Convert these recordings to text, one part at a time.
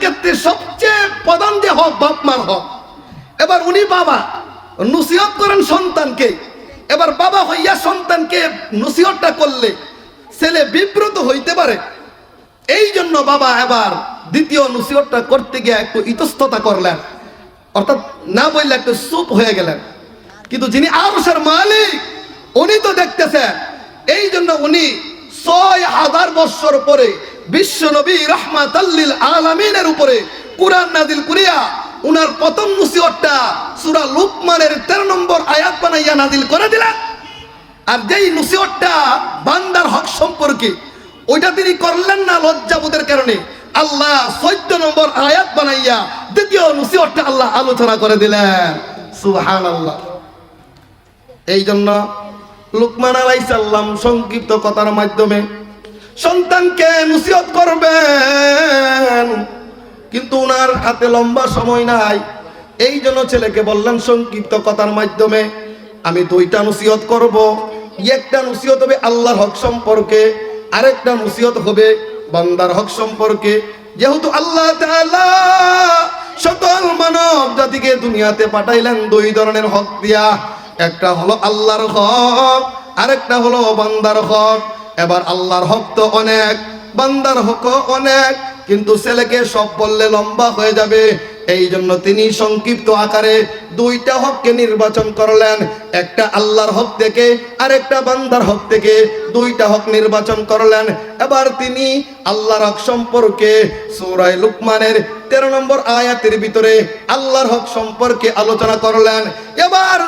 ক্ষেত্রে সবচেয়ে প্রধান যে হক, বাপ মার হক। এবার উনি বাবা, নসিহত করেন সন্তানকে। এবার বাবা হইয়া সন্তানকে নসিহতটা করলে ছেলে বিব্রত হইতে পারে। এই জন্য বাবা এবার দ্বিতীয় নসিহতটা করতে গিয়ে একটু ইতস্ততা করলেন। অর্থাৎ না বললে একটু চুপ হয়ে গেলেন। কিন্তু যিনি আরসের মালিক, উনি তো দেখতেছেন, এই জন্য উনি ছয় হাজার বৎসর পরে বিশ্ব নবী রহমাত আলমিনের উপরে কুরআন নাজিল করিয়া উনার প্রথম নসিহতটা সূরা লুকমানের 13 নম্বর আয়াত বানাইয়া নাজিল করে দিলেন। আর যেই নসিহতটা বান্দার হক সম্পর্কে, ওইটা তিনি করলেন না লজ্জাবোধের কারণে। আল্লাহ চোদ্দ নম্বর আয়াত বানাইয়া দ্বিতীয় নসিহতটা আল্লাহ আলোচনা করে দিলেন। সুহান আল্লাহ এই জন্য লুকমান আলাইসাল্লাম সংক্ষিপ্ত কথার মাধ্যমে সন্তানকে নসিহত করবেন। কিন্তু উনার হাতে লম্বা সময় নাই। এই জন্য ছেলেকে বললেন, সংক্ষিপ্ত কথার মাধ্যমে আমি দুইটা নসিহত করব। একটা নসিহত হবে আল্লাহর হক সম্পর্কে, আরেকটা নসিহত হবে বান্দার হক সম্পর্কে। যেহেতু আল্লাহ সকল মানব জাতিকে দুনিয়াতে পাঠাইলেন দুই ধরনের হক দিয়া। একটা হলো আল্লাহর হক, আরেকটা হলো বান্দার হক। এবার আল্লাহর হক তো অনেক, বান্দার হক অনেক, কিন্তু ছেলেকে সব বললে লম্বা হয়ে যাবে। এই জন্য তিনি সংক্ষিপ্ত আকারে দুইটা হককে নির্বাচন করলেন, একটা আল্লাহর হক থেকে, আরেকটা বান্দার হক থেকে দুইটা হক নির্বাচন করলেন। এবার তিনি আল্লাহর হক সম্পর্কে সূরায়ে লুকমানের তেরো নম্বর আয়াতের ভিতরে আল্লাহর হক সম্পর্কে আলোচনা করলেন। এবার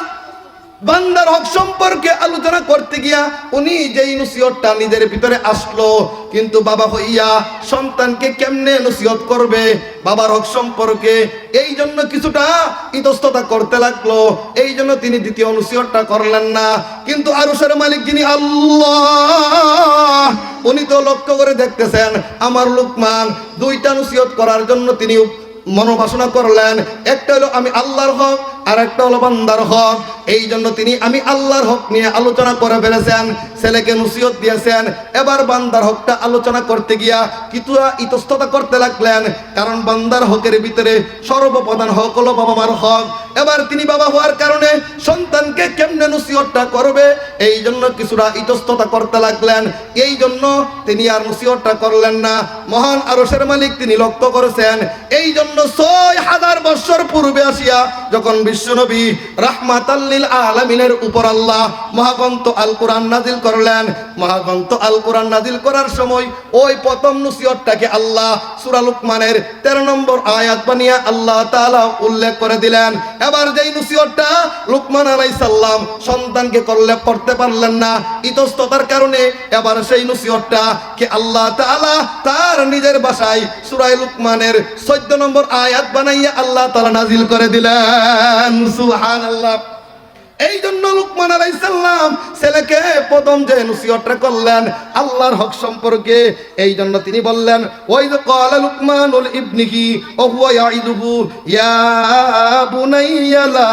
বান্দার হক সম্পর্কে আলোচনা করতে গিয়া উনি যেই নসিহতটা নিজের ভিতরে আসলো, কিন্তু বাবা হইয়া সন্তানকে কেমনে নসিহত করবে? বাবার হক সম্পর্কে এই জন্য কিছুটা ইতস্ততা করতে লাগল। এই জন্য তিনি দ্বিতীয় নসিহতটা করলেন না। কিন্তু আরশের মালিক যিনি আল্লাহ, উনি তো লক্ষ্য করে দেখতেছেন, আমার লোকমান দুইটা নসিহত করার জন্য তিনি মনোবাসনা করলেন। একটা হলো আমি আল্লাহর হক আর একটা হলো বান্দার হক। এই জন্য তিনি আমি আল্লাহর হক নিয়ে আলোচনা করে ফেলেছেন, ছেলেকে নসিহত দিয়েছেন। এবার বান্দার হকটা আলোচনা করতে গিয়া কিছুটা ইতস্ততা করতে লাগলেন, কারণ বান্দার হকের ভিতরে সর্বপ্রধান হক হলো বাবা মার হক। এবার তিনি বাবা হওয়ার কারণে সন্তানকে কেমনে নসিহতটা করবে? এই জন্য কিছুটা ইতস্ততা করতে লাগলেন। এই জন্য তিনি আর নসিহতটা করলেন না। মহান আরশের মালিক তিনি লক্ষ্য করেছেন। এই জন্য ছয় হাজার বছর পূর্বে আসিয়া যখন বিশ্বনবী রাহমাতাল্লিল আলামিনের উপর আল্লাহ মহাগ্রন্থ আল কোরআন নাজিল করলেন। মহাগ্রন্থ আল কোরআন নাজিল করার সময় ওই প্রথম নসিহতটাকে আল্লাহ সূরা লুকমানের 13 নম্বর আয়াত বানিয়ে আল্লাহ তাআলা উল্লেখ করে দিলেন। এবার যেই নসিহতটা লুকমান আলাইহিস সালাম সন্তানকে করলে করতে পারলেন না, ইতস্ততার কারণে এবার সেই নসিহতটা কে আল্লাহ তাআলা তার নিজের ভাষায় সূরা লুকমানের 14 নম্বর আয়াত বানাইয়া আল্লাহ তাআলা নাজিল করে দিলেন। সুবহানাল্লাহ। এই জন্য লুকমান আলাইসাল্লাম ছেলেকে প্রথম যে নসিহতটা করলেন, আল্লাহর হক সম্পর্কে, এই জন্য তিনি বললেন ওই যে কলা লুকমানুল ইবনিহি ও হুয়া ইয়াইদুহু ইয়া বুনাইয়া লা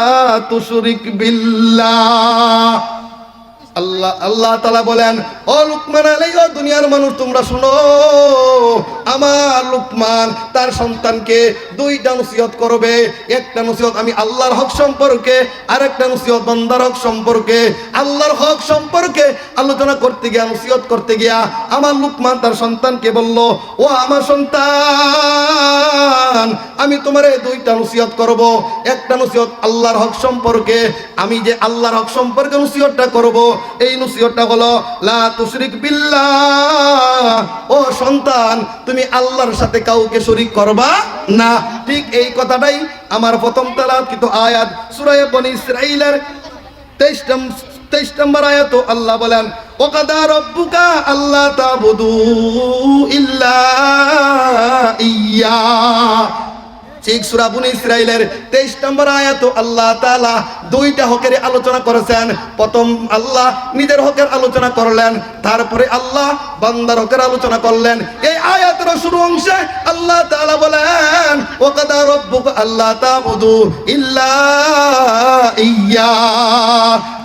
তুশরিক বিল্লাহ। আল্লাহ আল্লাহ তালা বলেন, ও লুকমান আলাই ও দুনিয়ার মানুষ, তোমরা শুনো, আমার লুকমান তার সন্তানকে দুইটা নসিহত করবে। একটা নসিহত আমি আল্লাহর হক সম্পর্কে, আরেকটা নসিহত বান্দার হক সম্পর্কে। আল্লাহর হক সম্পর্কে আলোচনা করতে গিয়া, নসিহত করতে গিয়া আমার লুকমান তার সন্তানকে বলল, ও আমার সন্তান, আমি তোমারে দুইটা নসিহত করব। একটা নসিহত আল্লাহর হক সম্পর্কে, আমি যে আল্লাহর হক সম্পর্কে নসিহতটা করব এই নসিহতটা হলো, লা তুশরিক বিল্লাহ। ও সন্তান, তুমি আল্লাহর সাথে কাউকে শরীক করবা না। ঠিক এই কথাটাই আমার প্রথম তালাত কিন্তু আয়াত সূরা বনি ইসরাঈলের 23 নম- 23 নম্বর আয়াত আল্লাহ বলেন ওকাদা রব্বুকা আল্লাহ তাবুদু ইল্লা ইয়া। ঠিক সুরা বুনি ইসরাইলের তেইশ নম্বর আয়াত, আল্লাহ তাআলা দুইটা হকের আলোচনা করেছেন। প্রথম, আল্লাহ নিজের হকের আলোচনা করলেন, তারপরে আল্লাহ বান্দার হকের আলোচনা করলেন। এই আয়াতের শুরু অংশে আল্লাহ তাআলা বলেন, ওয়াকাদা রাব্বুকা আল্লাহ ইয়্যা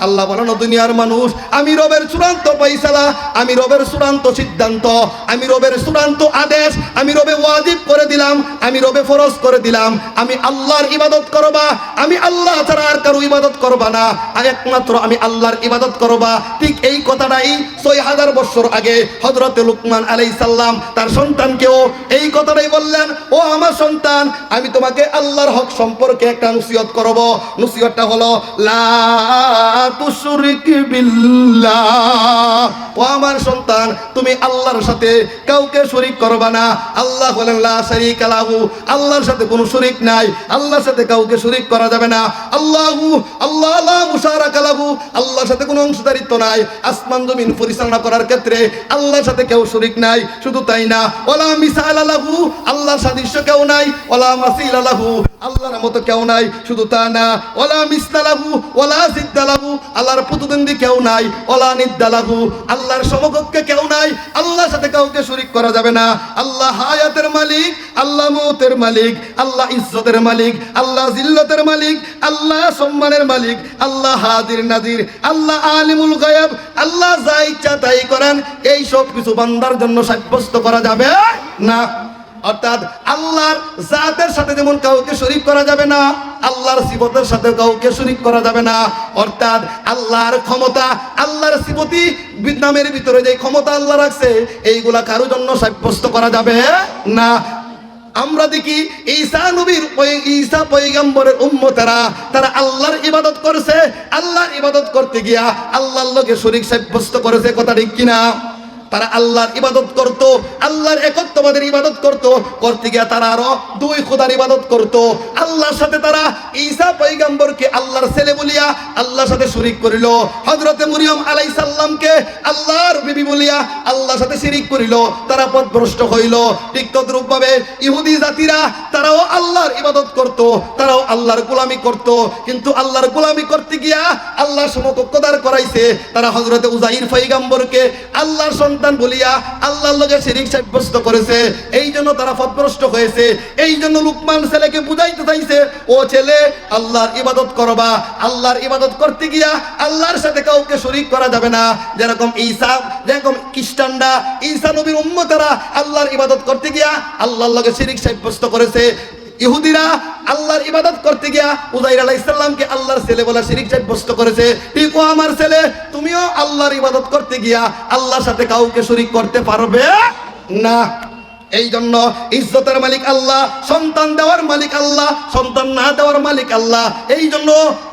আল্লাহ বলেন দুনিয়ার মানুষ, আমি রবের চূড়ান্ত পয়সালা আমি রবের চূড়ান্ত সিদ্ধান্ত, আমি রবের চূড়ান্ত আদেশ, আমি রবে ওয়াজিব করে দিলাম, আমি রবে ফরজ করে দিলাম, আমি আল্লাহর ইবাদত করবা, আমি আল্লাহ ছাড়া আর কারও ইবাদত করবা না। একমাত্র আমি আল্লাহর ইবাদত করবা। ঠিক এই কথাটাই ছয় হাজার বছর আগে হজরতে লুকমান আলাই সাল্লাম তার সন্তানকেও এই কথাটাই বললেন, ও আমার সন্তান, আমি তোমাকে আল্লাহর হক সম্পর্কে একটা নসিহত করব। নসিহতটা হলো ও আমার সন্তান, তুমি আল্লাহর সাথে কাউকে শরিক করবা না। আল্লাহ বলেন, লা শারীকা লাহু। আল্লাহর সাথে কোনো শরিক নাই। আল্লাহর সাথে কাউকে শরিক করা যাবে না। আল্লাহু, আল্লাহ লা মুশারাকা লাহু। আল্লাহর সাথে কোনো অংশীদারিত্ব নাই। আসমান, জমিন পরিচালনা করার ক্ষেত্রে আল্লাহর সাথে কেউ শরিক নাই, শুধু তাই না। ওলা মিসাল লাহু, আল্লাহর সাদৃশ্য কেউ নাই। ওলা মাসিল লাহু, আল্লাহর মতো কেউ নাই, শুধু তা না। ওলা মিসলাহু ওলা সিদ্দালাহু আল্লাহর প্রতিদ্বন্দ্বী কেউ নাই। ওলা নিদ্দালাহু আল্লাহর সমকক্ষে কেউ নাই। আল্লাহর সাথে কাউকে শরিক করা যাবে না। আল্লাহ হায়াতের মালিক, আল্লাহ মৌতের মালিক, আল্লাহ ইজ্জতের মালিক, আল্লাহ জিল্লতের মালিক, আল্লাহ সম্মানের মালিক, আল্লাহ হাজির নাজির আল্লাহ আলিমুল গায়েব, আল্লাহ যা ইচ্ছা তাই করেন। এই সব কিছু বান্দার জন্য সাব্যস্ত করা যাবে না। অর্থাৎ আল্লাহর জাতের সাথে যেমন কাউকে শরীক করা যাবে না, আল্লাহর সিবতের সাথে কাউকে শরীক করা যাবে না। অর্থাৎ আল্লাহর ক্ষমতা, আল্লাহর সিবতি নামের ভিতরে যে ক্ষমতা আল্লাহ রাখছে, এইগুলা কারোর জন্য সাব্যস্ত করা যাবে না। আমরা দেখি ঈসা নবীর ঈসা পয়গম্বরের উম্মতেরা, তারা আল্লাহর ইবাদত করেছে। আল্লাহর ইবাদত করতে গিয়া আল্লাহর লগে শরীক সাব্যস্ত করেছে, কথা ঠিক কিনা? তারা আল্লাহর ইবাদত করত, আল্লাহর একত্ববাদের ইবাদত করত, করতে গিয়া তারা আরও দুই খোদার ইবাদত করত। আল্লাহর সাথে তারা ঈসা পয়গম্বরকে আল্লাহর ছেলে বলিয়া আল্লাহর সাথে শরিক করিল। হযরতে মরিয়ম আলাইহিস সালামকে আল্লাহর বিবি বলিয়া আল্লাহর সাথে শিরিক করিল। তারা পথভ্রষ্ট হইল। ঠিক তদ্রূপভাবে ইহুদি জাতিরা তারাও আল্লাহর ইবাদত করত, তারাও আল্লাহর গোলামি করত। কিন্তু আল্লাহর গোলামি করতে গিয়া আল্লাহর সমকক্ষদার করাইছে। তারা হযরতে উজাইর পয়গম্বরকে আল্লাহর সন্তান বলিয়া আল্লাহর লগে শিরিক সাব্যস্ত করেছে এই জন্য তারা পথভ্রষ্ট হয়েছে এই জন্য লুকমান ছেলেকে বুঝাইতে চাইছে, ও ছেলে, আল্লাহর ইবাদত করবা, আল্লাহর ইবাদত করতে গিয়া আল্লাহর সাথে কাউকে শরিক করা যাবে না। যেরকম ঈসা, যেরকম খ্রিস্টানরা, ঈসা নবীর উম্মতেরা আল্লাহর ইবাদত করতে গিয়া আল্লাহর লগে শিরিক সাব্যস্ত করেছে ইহুদিরা আল্লাহর ইবাদত করতে গিয়া উজাইর আলাইহিস সালামকে আল্লাহর ছেলে বলা শিরিক সাব্যস্ত করেছে। ঠিক ও আমার ছেলে, তুমিও আল্লাহর ইবাদত করতে গিয়া আল্লাহর সাথে কাউকে শরিক করতে পারবে না। এই জন্য ইজ্জতের মালিক আল্লাহ, সন্তান দেওয়ার মালিক আল্লাহ, সন্তান না দেওয়ার মালিক আল্লাহ। এই জন্য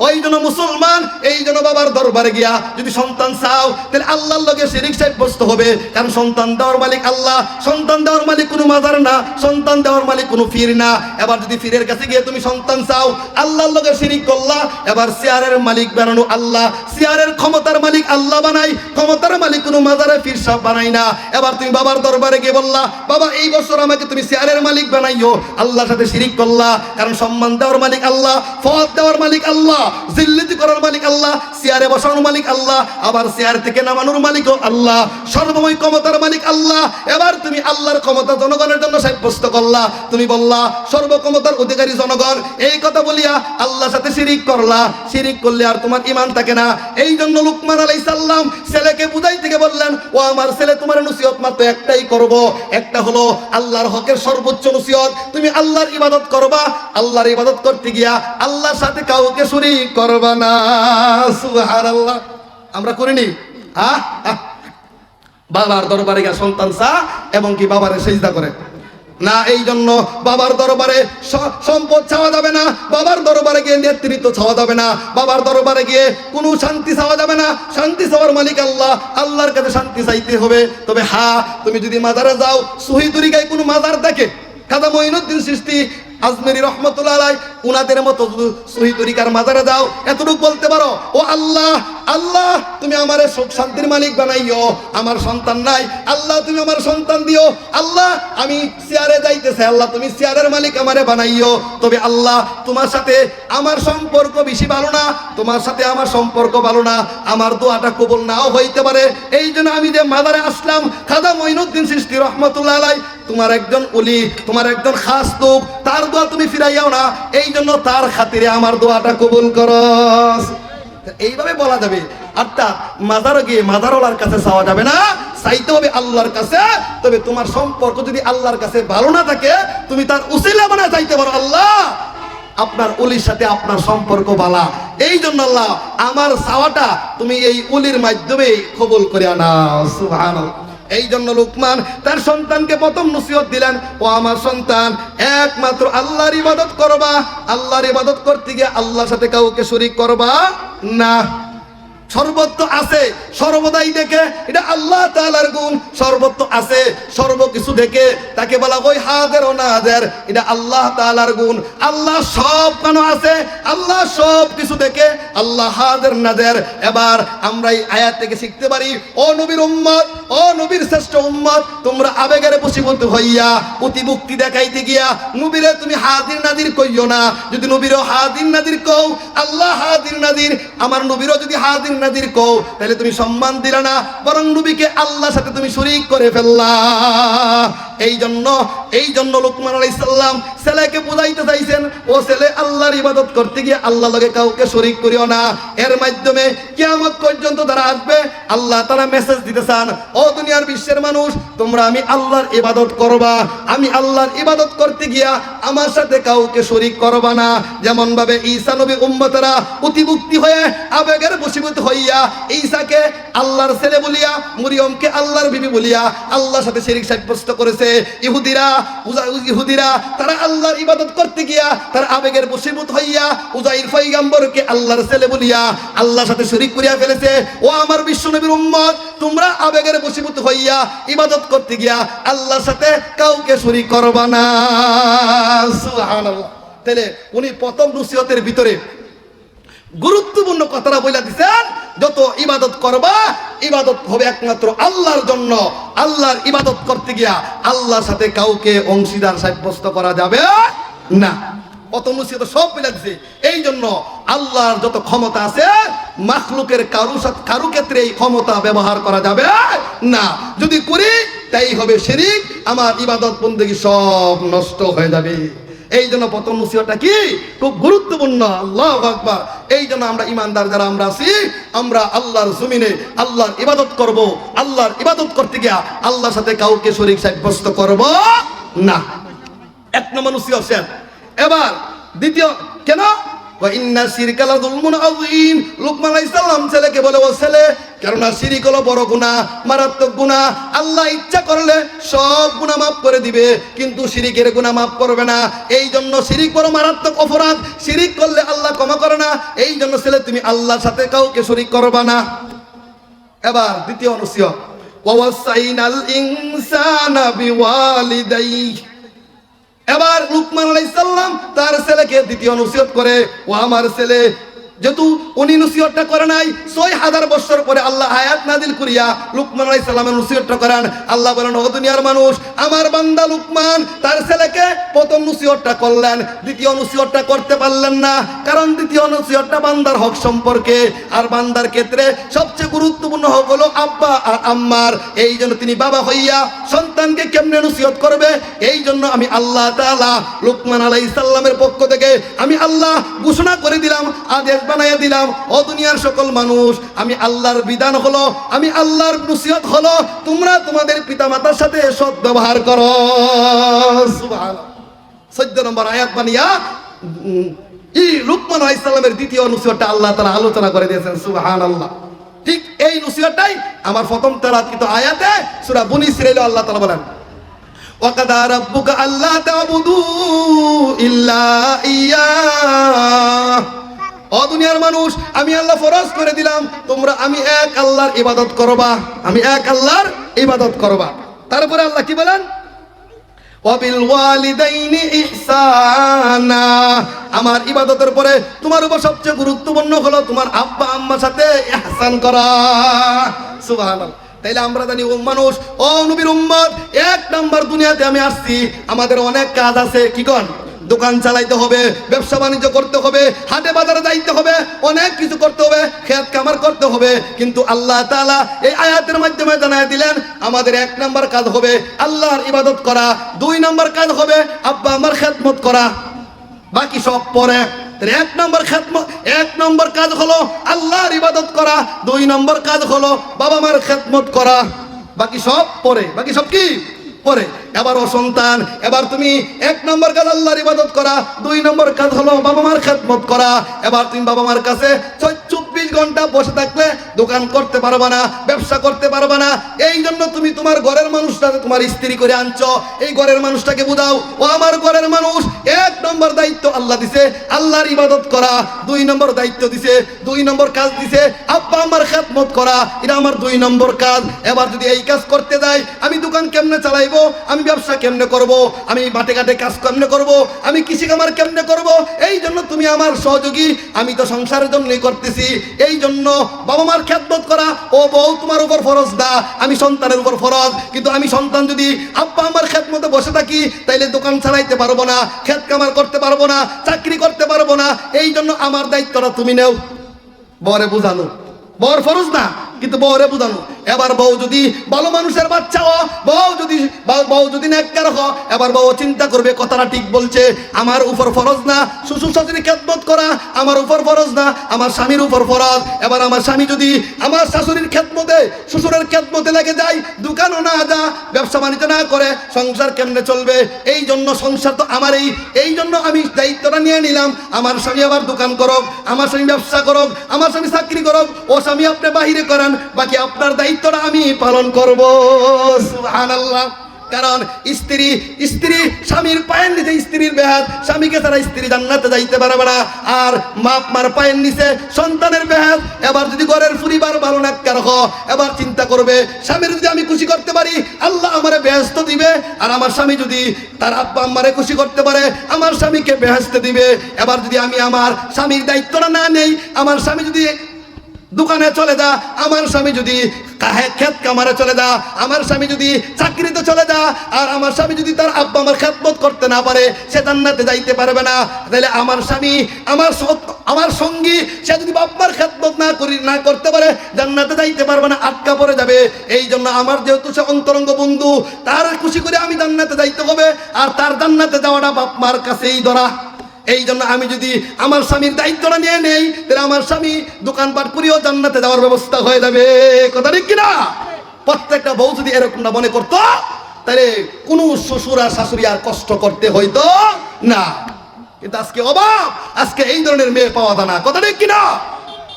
ওই জন্য মুসলমান এই জন্য বাবার দরবারে গিয়া যদি সন্তান চাও, তাহলে আল্লাহর লগে শিরিক সাব্যস্ত হবে। কারণ সন্তান দেওয়ার মালিক আল্লাহ, সন্তান দেওয়ার মালিক কোনো মাজার না, সন্তান দেওয়ার মালিক কোনো ফির না। এবার যদি ফিরের কাছে গিয়ে তুমি সন্তান চাও, আল্লাহর লগে শিরিক করলা, এবার চেয়ারের মালিক বানানো আল্লাহ। চেয়ারের ক্ষমতার মালিক আল্লাহ বানাই, ক্ষমতার মালিক কোনো মাজারে ফির সাহ বানাই না। এবার তুমি বাবার দরবারে গিয়ে বললা, বাবা, এই বছর আমাকে তুমি চেয়ারের মালিক বানাইও। আল্লাহর সাথে শিরিক করলা, কারণ সম্মান দেওয়ার মালিক আল্লাহ ফল দেওয়ার মালিক আল্লাহ, জিল্লিতি করার মালিক আল্লাহ চেয়ারে বসানোর মালিক আল্লাহ, আবার চেয়ার থেকে নামানোর মালিকও আল্লাহ, সর্বময় ক্ষমতার মালিক আল্লাহ। এবার তুমি আল্লাহর ক্ষমতা জনগণের জন্য সাব্যস্ত করলা। তুমি বললা, সর্বক্ষমতার অধিকারী জনগণ, এই কথা বলিয়া আল্লাহর সাথে শিরিক করলা। শিরিক করলে আর তোমার ইমান থাকে না। এই জন্য লুকমান আলাইহিস সালাম ছেলেকে বুঝাই থেকে বললেন, ও আমার ছেলে, তোমার নসিহত মাত্র একটাই করব। একটা হলো আল্লাহর হকের সর্বোচ্চ নসিহত। তুমি আল্লাহর ইবাদত করবা, আল্লাহর ইবাদত করতে গিয়া আল্লাহর সাথে কাউকে শরীক করবা না। সুবহানাল্লাহ। আমরা করিনি আহ হ্যাঁ। বাবার দরবারে গিয়া সন্তান চা, এবং কি বাবারে সেজদা করে। না এই জন্য বাবার দরবারে সম্পদ চাওয়া যাবে না, বাবার দরবারে গিয়ে নেতৃত্ব চাওয়া যাবে না, বাবার দরবারে গিয়ে কোনো শান্তি চাওয়া যাবে না, শান্তি চাওয়ার মালিক আল্লাহ, আল্লাহর কাছে শান্তি চাইতে হবে। তবে হা তুমি যদি মাজারে যাও সহি কোনো মাজার দেখে খাদা মঈনুদ্দিন সৃষ্টি আজমেরি রহমতুল্লাহ উনাদের মতো সহি তরিকার মাজারে যাও, এতটুকু বলতে পারো, ও আল্লাহ আল্লাহ, তুমি আমারে সুখ শান্তির মালিক বানাইও আমার সন্তান নাই, আল্লাহ, তুমি আমার সন্তান দিও আল্লাহ, আমি চেয়ারে যাইতেছে, আল্লাহ, তুমি চেয়ারের মালিক আমারে বানাইও তবে আল্লাহ, তোমার সাথে আমার সম্পর্ক বেশি ভালো না, তোমার সাথে আমার সম্পর্ক ভালো না, আমার দোয়াটা কবুল নাও হইতে পারে। এই জন্য আমি যে মাদারে আসলাম খাদা মঈনুদ্দিন সৃষ্টি রহমতুল্লাহ আলাই তোমার একজন উলি তোমার একজন খাস তোক তার দোয়া তুমি ফিরাইয়াও না এই জন্য তার খাতিরে আমার দোয়াটা কবুল করস এইভাবে বলা যাবে। অর্থাৎ মাজার গিয়ে মাজারওয়ালার কাছে চাওয়া যাবে না, চাইতে হবে আল্লাহর কাছে। তবে তোমার সম্পর্ক যদি আল্লাহর কাছে ভালো না থাকে, তুমি তার উসিলা বানা চাইতে পারো আল্লাহ। আপনার উলির সাথে আপনার সম্পর্ক বালা। এই জন্য আল্লাহ, আমার চাওয়াটা তুমি এই উলির মাধ্যমে কবুল করে আনাও সুবহানাল্লাহ। এই জন্য লুকমান তার সন্তানকে প্রথম নসিহত দিলেন, ও আমার সন্তান, একমাত্র আল্লাহর ইবাদত করবা। আল্লাহর ইবাদত করতে গিয়ে আল্লাহর সাথে কাউকে শরীক করবা না। সর্বত্র আছে, সর্বদাই দেখে, এটা আল্লাহ তাআলার গুণ, সর্বত্র আছে সর্ব কিছু দেখে, তাকে বলা ওই হাজার ও নাজার, এটা আল্লাহ তাআলার গুণ। আল্লাহ সব কেন আছে? আল্লাহ সব কিছু দেখে, আল্লাহ হাজার নাজার। এবার আমরা এই আয়াত থেকে শিখতে পারি, ও নবীর উম্মত, ও নবীর শ্রেষ্ঠ উম্মত, তোমরা আবেগের বসীভূত হইয়া প্রতিমুক্তি দেখাইতে গিয়া, নবীরে তুমি হাজির নাদির কইও না। যদি নবীরও হাজির নাদির কও, আল্লাহ হাজির নাদির আমার নবীরও যদি হাজির নাদির কও, তাহলে তুমি সম্মান দিলা না, বরং নবীকে আল্লাহর সাথে তুমি শরিক করে ফেললা। এই জন্য এই জন্য লোকমান আলাইহিস সালাম ছেলেকে বুঝাইতে চাইছেন, ও ছেলে, আল্লাহর ইবাদত করতে গিয়ে আল্লাহ লগে কাউকে শরীক করিও না। এর মাধ্যমে কিয়ামত পর্যন্ত তারা আসবে, আল্লাহ তারা মেসেজ দিতে চান, ও দুনিয়ার বিশ্বের মানুষ, তোমরা আমি আল্লাহর ইবাদত করবা। আমি আল্লাহর ইবাদত করতে গিয়া আমার সাথে কাউকে শরীক করবা না। যেমন ভাবে ঈসা নবী উম্মতেরা অতিভুক্তি হয়ে আবেগের বশীভূত হইয়া ঈসাকে আল্লাহর ছেলে বলিয়া, মরিয়মকে আল্লাহর বিবি বলিয়া আল্লাহর সাথে শিরিক সাব্যস্ত করেছে। ইহুদিরা ইহুদিরা, তারা আল্লাহর ইবাদত করতে গিয়া আবেগের বশীভূত হইয়া উজাইর পয়গাম্বরকে আল্লাহর ছেলে বলিয়া আল্লাহর সাথে শরীক করিয়া ফেলেছে। ও আমার বিশ্ব নবীর উম্মত, তোমরা আবেগের বশীভূত হইয়া ইবাদত করতে গিয়া আল্লাহর সাথে কাউকে শরীক করবা না। তাহলে উনি প্রথম নসিহতের ভিতরে গুরুত্বপূর্ণ কথাটা বলে দিছেন, যত ইবাদত করবা, ইবাদত হবে একমাত্র আল্লাহর জন্য। আল্লাহর ইবাদত করতে গিয়া আল্লাহর সাথে কাউকে অংশীদার সাব্যস্ত করা যাবে না। কত নসিহত সব মিলে দিছে। এই জন্য আল্লাহর যত ক্ষমতা আছে, মাখলুকের কারু কারু ক্ষেত্রে এই ক্ষমতা ব্যবহার করা যাবে না। যদি করি, তাই হবে শিরিক, আমার ইবাদত বন্দেগী সব নষ্ট হয়ে যাবে। এই জন্য প্রথম মুসিবতটা কি? খুব গুরুত্বপূর্ণ। আল্লাহ আকবার। এই জন্য আমরা ইমানদার যারা আমরা আছি, আমরা আল্লাহর জমিনে আল্লাহর ইবাদত করব, আল্লাহর ইবাদত করতে গিয়া আল্লাহর সাথে কাউকে শরীর সাব্যস্ত করব না। এক নম্বর মুসিবত এবার দ্বিতীয়, কেন? আল্লাহ ইচ্ছা করে কিন্তু শিরিকের গুনাহ মাফ করবে না। এই জন্য শিরিক মারাত্মক অপরাধ। শিরিক করলে আল্লাহ ক্ষমা করে না। এই জন্য ছেলে, তুমি আল্লাহর সাথে কাউকে শরিক করবা না। এবার দ্বিতীয় বিওয়ালিদাইহি। এবার লুকমান আলাইসাল্লাম তার ছেলেকে দ্বিতীয় নসিহত করে, ও আমার ছেলে, যেহেতু উনি নসিহতটা করে নাই, ছয় হাজার বছর পরে আল্লাহ আয়াত নাদিল করিয়া লুকমান আলাই সাল্লামের নসিহতটা করেন। আল্লাহ বলেন, ও দুনিয়ার মানুষ, আমার বান্দা লুকমান তার ছেলেকে প্রথম নসিহতটা করলেন, দ্বিতীয় নসিহতটা করতে পারলেন না, কারণ দ্বিতীয় নসিহতটা বান্দার হক সম্পর্কে, আর বান্দার ক্ষেত্রে সবচেয়ে গুরুত্বপূর্ণ হক হলো আব্বা আর আম্মার, এই জন্য তিনি বাবা হইয়া সন্তানকে কেমনে নসিহত করবে? এই জন্য আমি আল্লাহ তাআলা লুকমান আলাইহিস সালামের পক্ষ থেকে আমি আল্লাহ ঘোষণা করে দিলাম আদেশ বানাইয়া দিলাম ও দুনিয়ার সকল মানুষ আমি আল্লাহর বিধান হলো আমি আল্লাহর নসিহত হলো তোমরা তোমাদের পিতামাতার সাথে সৎ ব্যবহার করো। চোদ্দ নম্বর আয়াত বানিয়া উম, ই লুকমান আলাইহিস সালামের দ্বিতীয় নসিহতটা আল্লাহ তাআলা আলোচনা করে দিয়েছেন সুবহানাল্লাহ। ঠিক এই নসিহতটাই আমার প্রথম তেলাত কিন্তু আয়াতে সুরা বুনি ইসরাইল আল্লাহ তালা বলেন, ওয়াকাদা রাব্বুকা আল্লাহ তাবুদু ইল্লা ইয়া ও দুনিয়ার মানুষ, আমি আল্লাহ ফরজ করে দিলাম, তোমরা আমি এক আল্লাহর ইবাদত করবা, আমি এক আল্লাহর ইবাদত করবা। তারপরে আল্লাহ কি বলেন? আমার ইবাদতের পরে তোমার উপর সবচেয়ে গুরুত্বপূর্ণ হলো তোমার আব্বা আম্মার সাথে ইহসান করা। তাইলে আমরা জানি, ও মানুষ, ও নবীর উম্মত, এক নাম্বার দুনিয়াতে আমি আসছি, আমাদের অনেক কাজ আছে, কি কন? দোকান চালাইতে হবে, ব্যবসা বাণিজ্য করতে হবে, হাটে বাজারে যাইতে হবে, অনেক কিছু করতে হবে, খেত কামার করতে হবে। কিন্তু আল্লাহ তাআলা এই আয়াতের মাধ্যমে জানায় দিলেন, আমাদের এক নম্বর কাজ হবে আল্লাহর ইবাদত করা, দুই নম্বর কাজ হবে আব্বা আমার খেদমত করা। বাকি সব পরে। এক নম্বর এক নম্বর কাজ হলো আল্লাহর ইবাদত করা, দুই নম্বর কাজ হলো বাবা মার খেদমত করা। বাকি সব পরে। বাকি সব কি? পরে, এবার অসন্তান সন্তান, এবার তুমি এক নম্বর কাজ আল্লাহর ইবাদত করা, দুই নম্বর কাজ হলো বাবা মার খেদমত করা, এবার তুমি বাবা মার কাছে ঘণ্টা বসে থাকলে দোকান করতে পারবা না, ব্যবসা করতে পারবা না। এই জন্য তুমি তোমার ঘরের মানুষটাকে তোমার স্ত্রী করে আনছো। এই ঘরের মানুষটাকে বুঝাও, ও আমার ঘরের মানুষ। এক নম্বর দায়িত্ব আল্লাহ দিছে, আল্লাহর ইবাদত করা। দুই নম্বর দায়িত্ব দিছে, দুই নম্বর কাজ দিছে, আব্বা, আমার খেদমত করা। এটা আমার দুই নম্বর কাজ। এবার যদি এই কাজ করতে যাই, আমি দোকান কেমনে চালাইবো? আমি ব্যবসা কেমনে করব? আমি মাঠে ঘাটে কাজ কেমনে করব? আমি কৃষি কামার কেমনে করব? এই জন্য তুমি আমার সহযোগী। আমি তো সংসারের জন্যই করতেছি। এই জন্য বাবা মার খেদমত করা, ও বউ, তোমার উপর ফরজ না, আমি সন্তানের উপর ফরজ। কিন্তু আমি সন্তান যদি আব্বা আমার খেদমতে বসে থাকি, তাইলে দোকান ছাড়াইতে পারব না খ্যাত কামার করতে পারব না, চাকরি করতে পারব না। এই জন্য আমার দায়িত্বটা তুমি নেও। বরে বুঝানো বর ফরজ না, কিন্তু বরে বুঝানো এবার বউ যদি ভালো মানুষের বাচ্চা হ বউ যদি বউ যদি নেককার হ এবার বউ চিন্তা করবে, কথাটা ঠিক বলছে, আমার উপর ফরজ না শ্বশুর শাশুড়ি খেদমত করা, আমার উপর ফরজ না, আমার স্বামীর উপর ফরজ। এবার আমার স্বামী যদি আমার শাশুড়ির খেদমতে, শ্বশুরের খেদমতে লেগে যায়, দোকানও না যা, ব্যবসা বাণিজ্য না করে, সংসার কেমনে চলবে? এই জন্য সংসার তো আমারই, এই জন্য আমি দায়িত্বটা নিয়ে নিলাম। আমার স্বামী আবার দোকান করক, আমার স্বামী ব্যবসা করক, আমার স্বামী চাকরি করক, ও স্বামী আপনি বাহিরে করেন, বাকি আপনার দায়িত্বটা আমি পালন করব। সুবহানাল্লাহ। কারণ স্ত্রী স্ত্রী, স্বামীর পায়ের নিচে স্ত্রীর বেহাত, স্বামীকে তারা স্ত্রী জান্নাতে যাইতে পারবে না। আর বাপ মার পায়ের নিচে সন্তানের বেহাত, এবার যদি ঘরের পরিবার ভালো নাক্কার হ এবার চিন্তা করবে, স্বামীর যদি আমি খুশি করতে পারি, আল্লাহ আমারে বেহেস্ত দিবে, আর আমার স্বামী যদি তার আব্বা আম্মারে খুশি করতে পারে, আমার স্বামীকে বেহেস্ত দিবে। এবার যদি আমি আমার স্বামীর দায়িত্বটা না নেই, আমার স্বামী যদি দোকানে চলে যা, আমার স্বামী যদি কাহে- ক্ষেত কামারে চলে যা, আমার স্বামী যদি চাকরিতে চলে যা, আর আমার স্বামী যদি তার আব্বা আমার খেদমত করতে না পারে, সে জান্নাতে যাইতে পারবে না। তাহলে আমার স্বামী, আমার আমার সঙ্গী, সে যদি বাপ্পার খেদমত না করি, না করতে পারে, জান্নাতে যাইতে পারবে না, আটকা পড়ে যাবে। এই জন্য আমার যেহেতু সে অন্তরঙ্গ বন্ধু, তার খুশি করে আমি জান্নাতে যাইতে হবে, আর তার জান্নাতে যাওয়াটা বাপ কাছেই ধরা। এই জন্য আমি যদি আমার স্বামীর দায়িত্বটা নিয়ে নেই, তাহলে আমার স্বামী দোকানপাট করিও জান্নাতে যাওয়ার ব্যবস্থা হয়ে যাবে। কথা ঠিক কিনা? প্রত্যেকটা বউ যদি এরকমটা মনে করতো, তাহলে কোনো শ্বশুর আর শাশুড়ি আর কষ্ট করতে হইতো না। কিন্তু আজকে অবাক আজকে এই ধরনের মেয়ে পাওয়া যায় না। কথা ঠিক কিনা?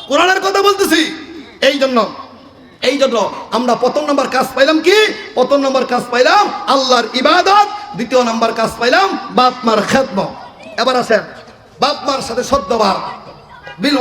কোরআনের কথা বলতেছি। এই জন্য এই জন্য আমরা প্রথম নম্বর কাজ পাইলাম কি? প্রথম নম্বর কাজ পাইলাম আল্লাহর ইবাদত, দ্বিতীয় নম্বর কাজ পাইলাম বাপ মার খেদমত। এবার আসেন বাপ মার সাথে সদ্যবার বিল